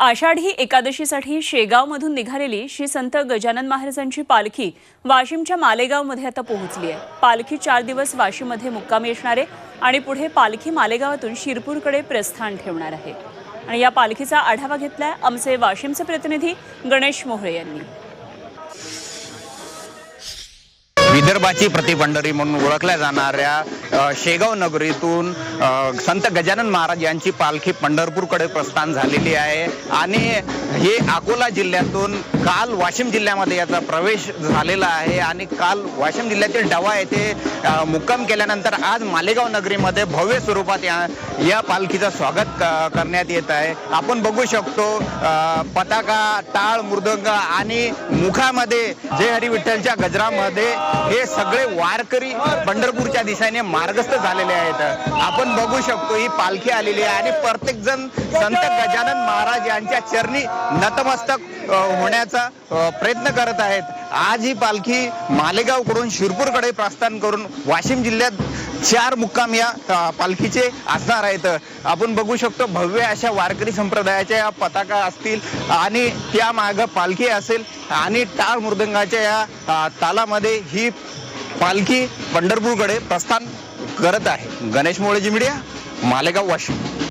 आषाढी एकादशीसाठी शेगावमधून निघालेली श्री संत गजानन महाराजांची पालखी वाशिमच्या मालेगावमध्ये आता पोहोचली आहे. पालखी चार दिवस वाशिममध्ये मुक्कामी असणार आहे आणि पुढे पालखी मालेगावातून शिरपूरकडे प्रस्थान ठेवणार आहे. आणि या पालखीचा आढावा घेतलाय आमचे वाशिमचे प्रतिनिधी गणेश मोहळे यांनी. विदर्भाची प्रतिपंढरी म्हणून ओळखल्या जाणाऱ्या शेगाव नगरीतून संत गजानन महाराज यांची पालखी पंढरपूरकडे प्रस्थान झालेली आहे. आणि हे अकोला जिल्ह्यातून काल वाशिम जिल्ह्यामध्ये याचा प्रवेश झालेला आहे. आणि काल वाशिम जिल्ह्यातील डवा येथे मुक्काम केल्यानंतर आज मालेगाव नगरीमध्ये भव्य स्वरूपात या या पालखीचं स्वागत करण्यात येत आहे. आपण बघू शकतो पताका टाळ मृदंग आणि मुखामध्ये जय हरी विठ्ठलच्या गजरामध्ये हे सगळे वारकरी पंढरपूरच्या दिशेने मार्गस्थ झालेले आहेत. आपण बघू शकतो ही पालखी आलेली आहे आणि प्रत्येक जण संत गजानन महाराज यांच्या चरणी नतमस्तक होण्याचा प्रयत्न करत आहेत. आज ही पालखी मालेगावकडून शिरपूरकडे प्रस्थान करून वाशिम जिल्ह्यात चार मुक्काम या पालखीचे असणार आहेत. आपण बघू शकतो भव्य अशा वारकरी संप्रदायाच्या या पताका असतील आणि त्या मागं पालखी असेल आणि टाळ मृदंगाच्या या तालामध्ये ही पालखी पंढरपूरकडे प्रस्थान करत आहे. गणेश मोळेजी मीडिया मालेगाव वाशिम.